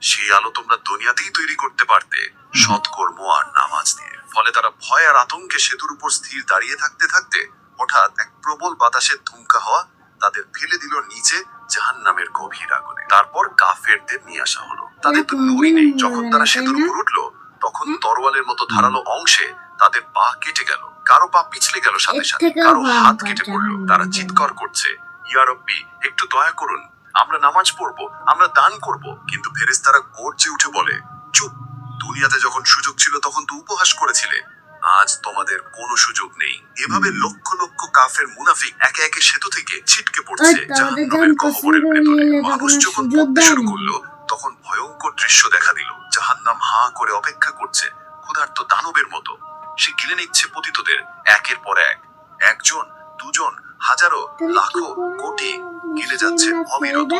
সেই আলো তোমরা দুনিয়াতেই তৈরি করতে পারতে সৎকর্ম আর নামাজ দিয়ে। ফলে তারা ভয় আর আতঙ্কে সেতুর উপর স্থির দাঁড়িয়ে থাকতে থাকতে হঠাৎ এক প্রবল বাতাসের ধুমকা হওয়া তাদের ফেলে দিল নিচে জাহান নামের গভীর আগুনে। তারপর কাফেরদের নিয়ে আসা হলো। তাদের তো নই নেই। যখন তারা সেতুর উপর উঠল তখন তরোয়ালের মতো ধারালো অংশে তাদের পা কেটে গেল। কারও পা পিছলে গেল সাথে সাথে। কারও হাত কেটে পড়ল। তারা চিৎকার করছে ইয়া রব্বি একটু দয়া করুন। আমরা নামাজ পড়ব আমরা দান করব। কিন্তু ফেরেশতারা গর্জে উঠে বলে চুপ দুনিয়াতে যখন সুযোগ ছিল তখন তো উপহাস করেছিলে। আজ তোমাদের কোনো সুযোগ নেই। এভাবে লক্ষ লক্ষ কাফের মুনাফিক একে একে সেতু থেকে ছিটকে পড়ছে ওদের জাহান্নামের গহ্বরের ভেতরে। মানুষ যখন পড়তে শুরু করল তখন ভয়ঙ্কর দৃশ্য দেখা দিল। জাহান্নাম হা করে অপেক্ষা করছে ক্ষুধার্ত দানবের মতো। সে গিলে নিচ্ছে পতিতদের একের পর এক। একজন দুজন হাজারো লাখো কোটি গিলে যাচ্ছে অবিরত।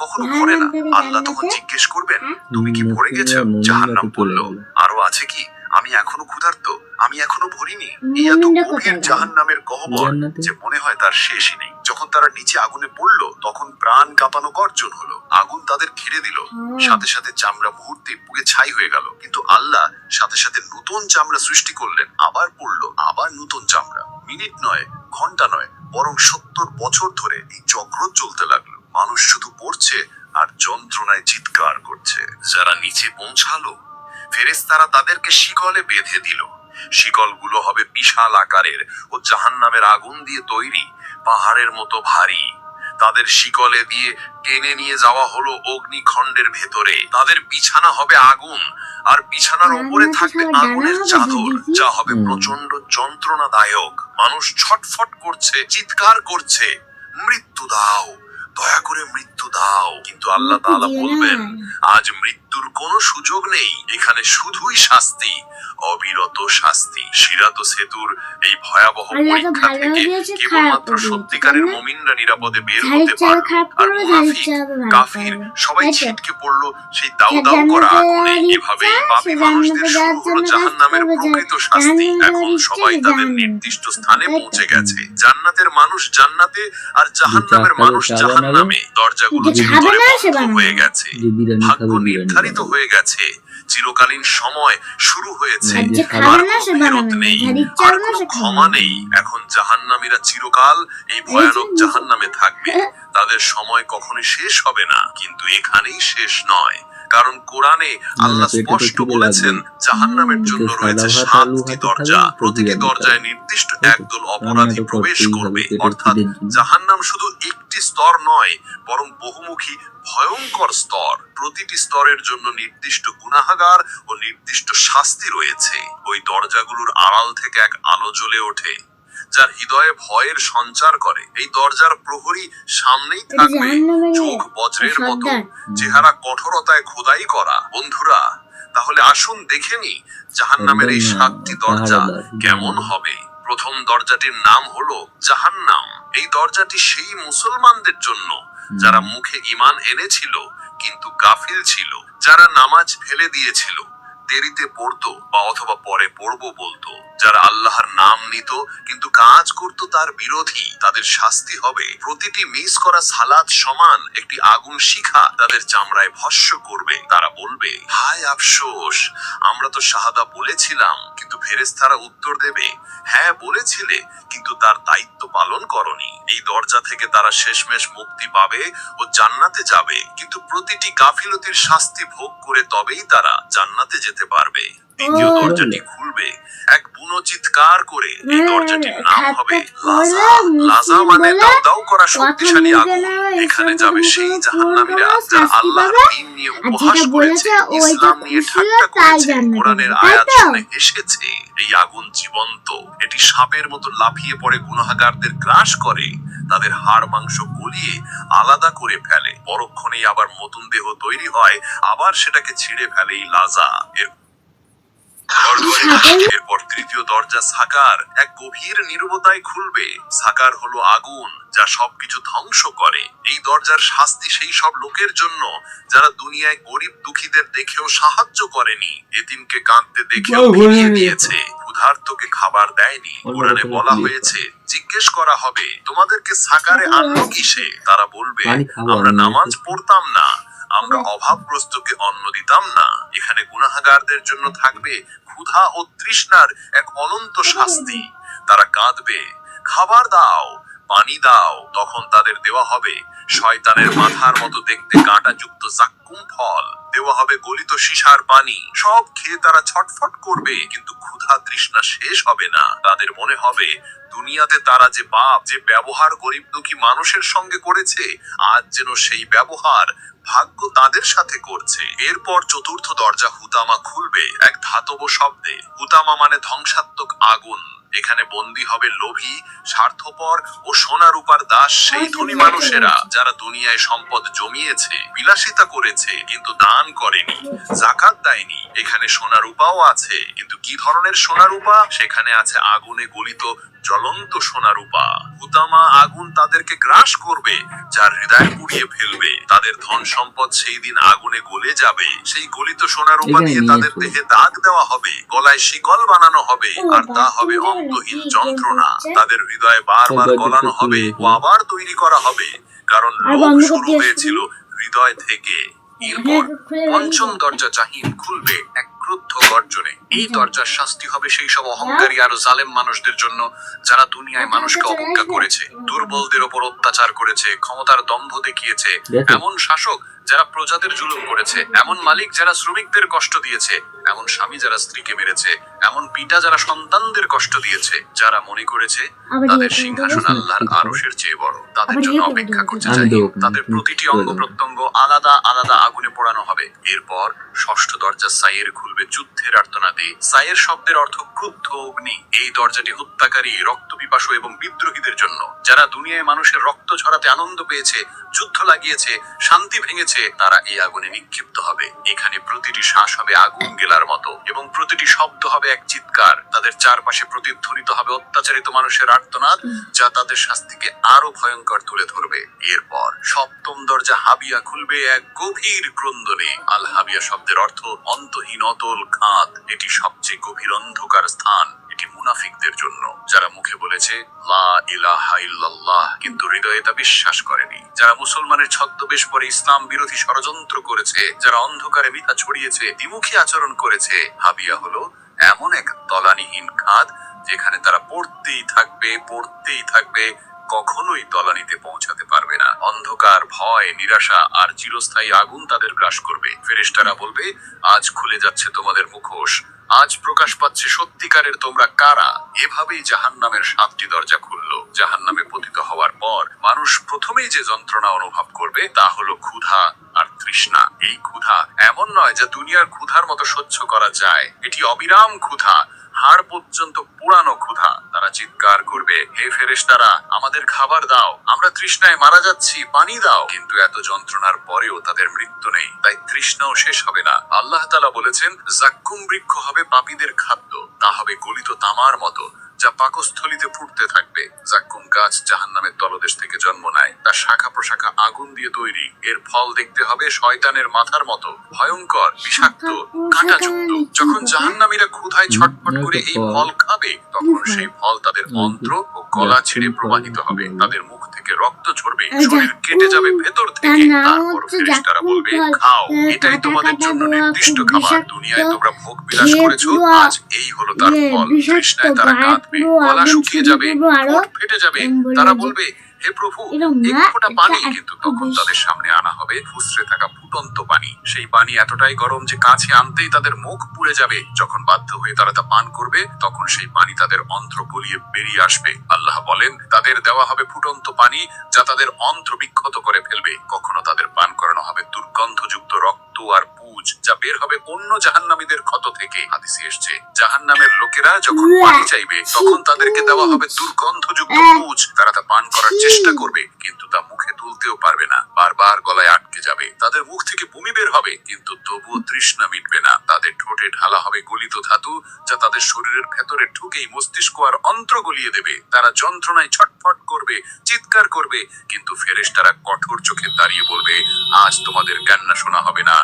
কখনো ভরে না। আল্লাহ তখন জিজ্ঞেস করবেন হ্যাঁ? তুমি কি ভরে গেছো? জাহান্নাম বলল আরও আছে কি? আমি এখনও ক্ষুধার্ত আমি এখনও ভরিনি। এই এত গভীর কোথায় গেল? জাহান্নামের গহ্বর যে মনে হয় তার শেষই নেই। যখন তারা নিচে আগুনে পড়ল তখন প্রাণ কাঁপানো গর্জন হলো। আগুন তাদের ঘিরে দিল। সাথে সাথে চামড়া মুহূর্তে পুড়ে ছাই হয়ে গেল। কিন্তু আল্লাহ সাথে সাথে নতুন চামড়া সৃষ্টি করলেন আবার পড়ল আবার নতুন চামড়া। মিনিট নয়, ঘণ্টা নয়, বরং সত্তর বছর ধরে এই চক্র চলতে লাগল। মানুষ শুধু পড়ছে আর যন্ত্রণায় চিৎকার করছে। যারা নিচে পৌঁছালো ফেরেস্তারা তাদেরকে শিকলে বেঁধে দিল। শিকলগুলো হবে বিশাল আকারের ও জাহান নামের আগুন দিয়ে তৈরি, পাহাড়ের মতো ভারী। তাদের শিকলে দিয়ে টেনে নিয়ে যাওয়া হলো অগ্নিখণ্ডের ভেতরে। তাদের বিছানা হবে আগুন আর বিছানার উপরে থাকবে আগুনের চাদর যা হবে প্রচণ্ড যন্ত্রণাদায়ক। মানুষ ছটফট করছে চিৎকার করছে মৃত্যু দাও দয়া করে মৃত্যু দাও। কিন্তু আল্লাহ তাআলা বলবেন আজ মৃত্যুর কোনো সুযোগ নেই। এখানে শুধুই শাস্তি অবিরত শাস্তি। সিরাত সেতুর এই ভয়াবহ পরীক্ষা থেকে কেবলমাত্র সত্যিকারের? মুমিনরা নিরাপদে বের হতে পারল। আর মুনাফিক কাফির সবাই ছিটকে পড়ল সেই দাউ যে দাউ করা আগুনে। এভাবে পাপী মানুষদের শুরু হলো প্রকৃত শাস্তি। এখন সবাই তাদের নির্দিষ্ট স্থানে পৌঁছে গেছে। জান্নাতের মানুষ জান্নাতে আর জাহান্নামের মানুষ জাহান্নামে। দরজাগুলো চিরতরে বন্ধ হয়ে গেছে। ভাগ্য বিরিয়ানি। নির্ধারিত হয়ে গেছে। চিরকালীন সময় শুরু হয়েছে। আর ফেরত নেই কোনো ক্ষমা নেই। এখন জাহান্নামীরা চিরকাল এই ভয়ানক জাহান্নামে থাকবে। তাদের সময় কখনো শেষ হবে না। কিন্তু এখানেই শেষ নয়। কারণ কোরআনে আল্লাহ স্পষ্ট বলেছেন। জাহান্নামের জন্য রয়েছে সাতটি দরজা প্রতিটি দরজায় নির্দিষ্ট একদল অপরাধী প্রবেশ করবে। অর্থাৎ। জাহান্নাম শুধু একটি স্তর নয় বরং বহুমুখী ভয়ঙ্কর স্তর। প্রতিটি স্তরের জন্য নির্দিষ্ট গুনাহাগার ও নির্দিষ্ট শাস্তি রয়েছে। ওই দরজাগুলোর আড়াল থেকে এক আলো জ্বলে ওঠে। যার হৃদয়ে ভয়ের সঞ্চার করে। এই দরজার প্রহরী সামনেই থাকবে চোখ বজ্রের মতো। চেহারা কঠোরতায় খোদাই করা। বন্ধুরা তাহলে আসুন দেখে নি জাহান্নামের এই সাতটি দরজা কেমন হবে। প্রথম দরজাটির নাম হলো জাহান্নাম। এই দরজাটি সেই মুসলমানদের জন্য যারা মুখে ঈমান এনেছিল কিন্তু গাফিল ছিল। যারা নামাজ ফেলে দিয়েছিল দেরিতে পড়তো বা অথবা পরে পড়ব বলতো। যারা আল্লাহর নাম নিত, কিন্তু কাজ করত তার বিরোধী, তাদের শাস্তি হবে। প্রতিটি মিস করা সালাদ সমান একটি আগুন শিখা তাদের চামড়ায় ভস্য করবে। তারা বলবে, হায় আফসোস, আমরা তো শাহাদা বলেছিলাম, কিন্তু ফেরেস্তারা উত্তর দেবে হ্যাঁ বলেছিলে, কিন্তু তার দায়িত্ব পালন করনি। এই দরজা থেকে তারা শেষমেশ মুক্তি পাবে ও জান্নাতে যাবে। কিন্তু প্রতিটি গাফিলতির শাস্তি ভোগ করে তবেই তারা জান্নাতে যেতে পারবে। দ্বিতীয়। দরজাটি খুলবে। এক বুনো চিৎকার করে এই মানে দরজাটির নাম হবে লাজা। লাজা মানে দাও দাও করা শক্তিশালী আগুন। এখানে যাবে সেই জাহান্নামীরা যারা আল্লাহর নিয়ে উপহাস করেছে ইসলাম নিয়ে ঠাট্টা করেছে কোরআনের আয়াত শুনে এসেছে এই আগুন জীবন্ত। এটি সাপের মতো লাফিয়ে পড়ে গুনাহগারদের গ্রাস করে তাদের হাড় মাংস গলিয়ে আলাদা করে ফেলে। পরক্ষণেই আবার নতুন দেহ তৈরি হয় আবার সেটাকে ছিঁড়ে ফেলে এই লাজা। এর এরপর তৃতীয় দরজা সাকার এক গভীর নীরবতায় খুলবে। সাকার হলো আগুন যা সবকিছু ধ্বংস করে। এই দরজার শাস্তি সেই সব লোকের জন্য যারা দুনিয়ায় গরিব দুঃখীদের দেখেও সাহায্য করেনি। এতিমকে কাঁদতে দেখেও ফিরিয়ে বলে দিয়েছে। ক্ষুধার্তকে খাবার দেয়নি। কোরআনে বলা হয়েছে জিজ্ঞেস করা হবে তোমাদেরকে সাকারে আনলো কিসে? তারা বলবে আমরা নামাজ পড়তাম না। আমরা অভাবগ্রস্তকে অন্ন দিতাম না। এখানে গুনাহাগারদের জন্য থাকবে ক্ষুধা ও তৃষ্ণার এক অনন্ত শাস্তি। তারা কাঁদবে। খাবার দাও পানি দাও তখন তাদের দেওয়া হবে। শয়তানের মাথার মতো দেখতে কাঁটাযুক্ত জাক্কুম ফল। দেওয়া হবে গলিত সীসার পানি। সব খেয়ে তারা ছটফট করবে, কিন্তু ক্ষুধা তৃষ্ণা শেষ হবে না। তাদের মনে হবে, দুনিয়াতে তারা যে বাপ যে ব্যবহার গরিব দুঃখী মানুষের সঙ্গে করেছে, আজ যেন সেই ব্যবহার ভাগ্য তাদের সাথে করছে। এরপর চতুর্থ দরজা হুতামা খুলবে, এক ধাতব শব্দে। হুতামা মানে ধ্বংসাত্মক আগুন। এখানে বন্দী হবে লোভী স্বার্থপর ও সোনা রূপার দাস সেই ধনী মানুষেরা যারা দুনিয়ায় সম্পদ জমিয়েছে বিলাসিতা করেছে কিন্তু দান করেনি জাকাত দেয়নি। এখানে সোনা রূপাও আছে কিন্তু কি ধরনের সোনা রূপা সেখানে আছে আগুনে গলিত জ্বলন্ত সোনা রূপা হুতামা আগুন তাদেরকে গ্রাস করবে যার হৃদয় পুড়িয়ে ফেলবে। তাদের ধন সম্পদ সেই দিন আগুনে গলে যাবে। সেই গলিত সোনা রূপা দিয়ে তাদের দেহে দাগ দেওয়া হবে। গলায় শিকল বানানো হবে আর তা হবে অন্তহীন যন্ত্রণা। তাদের হৃদয়ে বারবার গলানো হবে ও আবার তৈরি করা হবে। কারণ লোভ শুরু হয়েছিল হৃদয় থেকে। এরপর পঞ্চম দরজা জাহিম খুলবে এক ক্রুদ্ধ গর্জনে। এই দরজার শাস্তি হবে সেই সব অহংকারী আর জালেম মানুষদের জন্য যারা দুনিয়ায় মানুষকে অবজ্ঞা করেছে দুর্বলদের ওপর অত্যাচার করেছে ক্ষমতার দম্ভ দেখিয়েছে। এমন শাসক যারা প্রজাদের জুলুম করেছে এমন মালিক যারা শ্রমিকদের কষ্ট দিয়েছে এমন স্বামী যারা স্ত্রীকে মেরেছে এমন পিতা যারা সন্তানদের কষ্ট দিয়েছে যারা মনে করেছে তাদের সিংহাসন আল্লাহর আরশের চেয়ে বড়। তাদের জন্য অপেক্ষা। দেবো না, তাদের প্রতিটি অঙ্গ প্রত্যঙ্গ আলাদা আলাদা আগুনে পোড়ানো হবে। এরপর ষষ্ঠ দরজা সাইয়ের খুলবে যুদ্ধের আর্তনাদে। সাইয়ের শব্দের অর্থ ক্রুদ্ধ অগ্নি। এই দরজাটি হত্যাকারী রক্ত পিপাসু এবং বিদ্রোহীদের জন্য। যারা দুনিয়ায় মানুষের রক্ত ঝরাতে আনন্দ পেয়েছে যুদ্ধ লাগিয়েছে শান্তি ভেঙেছে তারা এই আগুনে নিক্ষিপ্ত হবে। এখানে প্রতিটি শ্বাস হবে আগুন গেলার মতো এবং প্রতিটি শব্দ হবে এক চিৎকার। তাদের চারপাশে প্রতিধ্বনিত হবে অত্যাচারিত মানুষের আর্তনাদ, যা তাদের শাস্তিকে আরও ভয়ঙ্কর তুলে ধরবে। এরপর সপ্তম দরজা হাবিয়া খুলবে এক গভীর ক্রন্দনে। আল হাবিয়া শব্দের অর্থ অন্তহীন অতল খাত এটি সবচেয়ে গভীর অন্ধকার স্থান। এটি মুনাফিকদের জন্য? যারা মুখে বলেছে, লা ইলাহা ইল্লাল্লাহ কিন্তু হৃদয়ে তা বিশ্বাস করেনি। যারা মুসলমানের ছদ্মবেশ পরে ইসলাম বিরোধী ষড়যন্ত্র করেছে, যারা অন্ধকারে মিথ্যা ছড়িয়েছে, দ্বিমুখী আচরণ করেছে, হাবিয়া হলো এমন এক তলানিহীন খাত যেখানে তারা পড়তেই থাকবে পড়তেই থাকবে, কখনোই তলানিতে পৌঁছাতে পারবে না। অন্ধকার, ভয়, নিরাশা আর চিরস্থায়ী আগুন তাদের গ্রাস করবে। ফেরেশতারা বলবে, আজ খুলে যাচ্ছে তোমাদের মুখোশ। আজ প্রকাশ পাচ্ছে সত্যিকারের তোমরা কারা? এভাবেই জাহান নামের সাতটি দরজা খুললো। জাহান্নামে পতিত হওয়ার পর মানুষ প্রথমেই যে যন্ত্রণা অনুভব করবে তা হলো ক্ষুধা আর তৃষ্ণা। এই ক্ষুধা এমন নয় যা দুনিয়ার ক্ষুধার মতো সহ্য করা যায়। এটি অবিরাম ক্ষুধা, হাড় পর্যন্ত পুরানো ক্ষুধা। তারা চিৎকার করবে, হে ফেরেশতারা, আমাদের খাবার দাও। আমরা তৃষ্ণায় মারা যাচ্ছি, পানি দাও। কিন্তু এত যন্ত্রণার পরেও তাদের মৃত্যু নেই। তাই তৃষ্ণাও শেষ হবে না। আল্লাহ তালা বলেছেন, জাক্কুম বৃক্ষ হবে পাপীদের খাদ্য। তা হবে গলিত তামার মতো। যা পাকস্থলিতে ফুটতে থাকবে জাক্কুম গাছ জাহান নামের তলদেশ থেকে জন্ম নেয় তার শাখা প্রশাখা আগুন দিয়ে তৈরি। এর ফল দেখতে হবে শয়তানের মাথার মতো। ভয়ঙ্কর বিষাক্ত কাঁটাযুক্ত। যখন জাহান্নামীরা ক্ষুধায় ছটফট করে এই ফল খাবে তখন সেই ফল তাদের মন্ত্র ও গলা ছেড়ে প্রবাহিত হবে। তাদের মুখ থেকে রক্ত ঝরবে শরীর কেটে যাবে ভেতর থেকে। তারপর ফেরেশতারা বলবে খাও এটাই তোমাদের জন্য নির্দিষ্ট খাবার। দুনিয়ায় তোমরা ভোগ বিলাস করেছ? আজ এই হলো তার ইয়ে, ফল। তৃষ্ণায় তারা কাঁদবে গলা শুকিয়ে যাবে ঠোঁট ফেটে যাবে। তারা বলবে হে প্রভু এক ফোঁটা পানি কিন্তু তখন তাদের সামনে আনা হবে ফুসরে থাকা ফুটন্ত পানি। সেই পানি এতটাই গরম যে কাছে আনতেই তাদের মুখ পুড়ে যাবে। যখন বাধ্য হয়ে তারা তা পান করবে, তখন সেই পানি তাদের অন্ত্র গলিয়ে বেরিয়ে আসবে। আল্লাহ বলেন, তাদের দেওয়া হবে ফুটন্ত পানি যা তাদের অন্ত্র বিক্ষত করে ফেলবে। কখনো তাদের পান করানো হবে দুর্গন্ধযুক্ত রক্ত আর পুজ যা বের হবে অন্য জাহান্নামীদের ক্ষত থেকে। হাদিসে এসছে, জাহান্নামের লোকেরা যখন পানি চাইবে, তখন তাদেরকে দেওয়া হবে দুর্গন্ধযুক্ত পুজ। তারা তা পান করার চেষ্টা করবে, কিন্তু তা মুখে তুলতেও পারবে না। বারবার গলায় আটকে যাবে। তাদের মুখ থেকে বমি বের হবে, কিন্তু তবুও তৃষ্ণা মিটবে না। তাদের ঠোঁটে ঢালা হবে গলিত ধাতু, যা তাদের শরীরের ভেতরে ঢুকেই মস্তিষ্ক আর অন্ত্র গলিয়ে দেবে। তারা যন্ত্রণায় ছটফট করবে, চিৎকার করবে, কিন্তু ফেরেশতারা কঠোর চোখে দাঁড়িয়ে বলবে, আজ তোমাদের কান্না শোনা হবে না।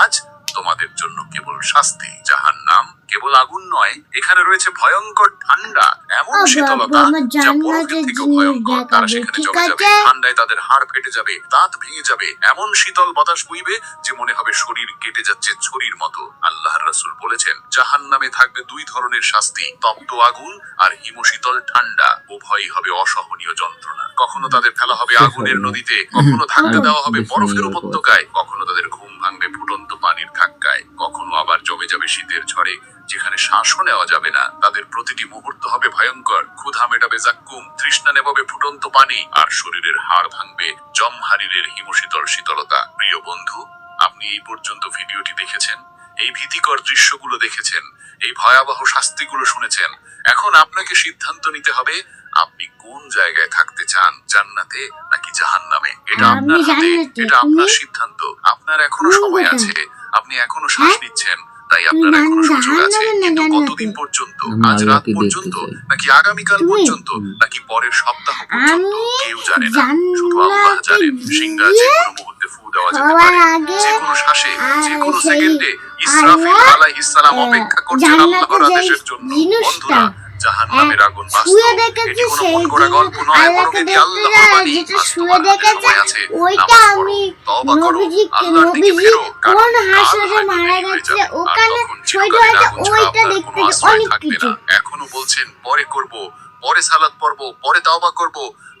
আজ তোমাদের জন্য কেবল শাস্তি জাহান্নাম কেবল কেবল আগুন নয় এখানে রয়েছে ভয়ঙ্কর ঠান্ডা এমন শীতলতা যা বরফের থেকেও ভয়ঙ্কর তারা সেখানে জমে যাবে। ঠান্ডায় তাদের হাড় ফেটে যাবে দাঁত ভেঙে যাবে এমন শীতল বাতাস বইবে যে মনে হবে শরীর কেটে যাচ্ছে ছুরির মতো। আল্লাহর রাসূল বলেছেন জাহান নামে থাকবে দুই ধরনের শাস্তি তপ্ত আগুন আর হিমশীতল ঠান্ডা। উভয়ই হবে অসহনীয় যন্ত্রণা। কখনো তাদের ফেলা হবে আগুনের নদীতে কখনো ধাক্কা দেওয়া হবে বরফের উপত্যকায় কখনো তাদের ঘুম ফুটন্ত পানির ধাক্কায় কখনো আবার জমে যাবে শীতের ঝড়ে, যেখানে শ্বাসও নেওয়া যাবে না। তাদের প্রতিটি মুহূর্ত হবে ভয়ঙ্কর। ক্ষুধা মেটাবে জাক্কুম, তৃষ্ণা নেবাবে ফুটন্ত পানি, আর শরীরের হাড় ভাঙবে জমহারিরের হিমশীতল শীতলতা। প্রিয় বন্ধু, আপনি এই পর্যন্ত ভিডিওটি দেখেছেন? এই ভীতিকর দৃশ্যগুলো দেখেছেন? এই ভয়াবহ শাস্তিগুলো শুনেছেন? এখন আপনাকে সিদ্ধান্ত নিতে হবে আপনি কোন জায়গায় থাকতে চান? জান্নাতে নাকি জাহান্নামে? এটা আপনার হাতে এটা আপনার সিদ্ধান্ত। আপনার এখনও সময় আছে। আপনি এখনও শ্বাস হ্যাঁ? নিচ্ছেন তাই আপনার এখনও সুযোগ আছে। কিন্তু কতদিন পর্যন্ত? আজ রাত পর্যন্ত? নাকি আগামীকাল পর্যন্ত? নাকি পরের সপ্তাহ পর্যন্ত? কেউ জানে না। শুধু আল্লাহ জানেন। সিংহা যে কোনো মুহূর্তে ফু দেওয়া যেতে পারে। যে কোনো শ্বাসে যে কোনো সেকেন্ডে ইসরাফিল আলাইহিস সালাম অপেক্ষা করছেন আল্লাহর আদেশের জন্য। বন্ধুরা জাহান্নামের আগুন শুয়ে দেখেছে সেই যেটা শুয়ে দেখেছে, ওইটা আমি নবীজি কোন হাসরে মারা গেছে ওখানে ওইটা দেখতে অনেক কিছু। এখনও বলছেন পরে করব পরে সালাত পড়ব পরে তাওবা করব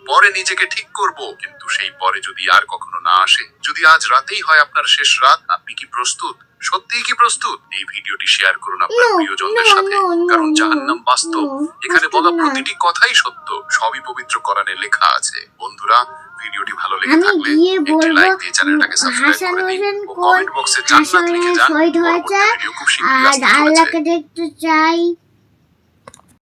পরে নিজেকে ঠিক করব কিন্তু সেই পরে যদি আর কখনো না আসে যদি আজ রাতেই হয় আপনার শেষ রাত আপনি কি প্রস্তুত? সত্যিই কি প্রস্তুত? এই ভিডিওটি শেয়ার করুন আপনার প্রিয়জনদের সাথে। কারণ জাহান্নাম বাস্তব। এখানে বলা প্রতিটি কথাই সত্য। সবই পবিত্র কোরআনে লেখা আছে। বন্ধুরা ভিডিওটি ভালো লেগে থাকলে একটি লাইক দিয়ে চ্যানেলটাকে সাবস্ক্রাইব করে দিন। ও কমেন্ট বক্সে জান্নাত লিখে যান। আর আল্লাহকে দেখতে চাই।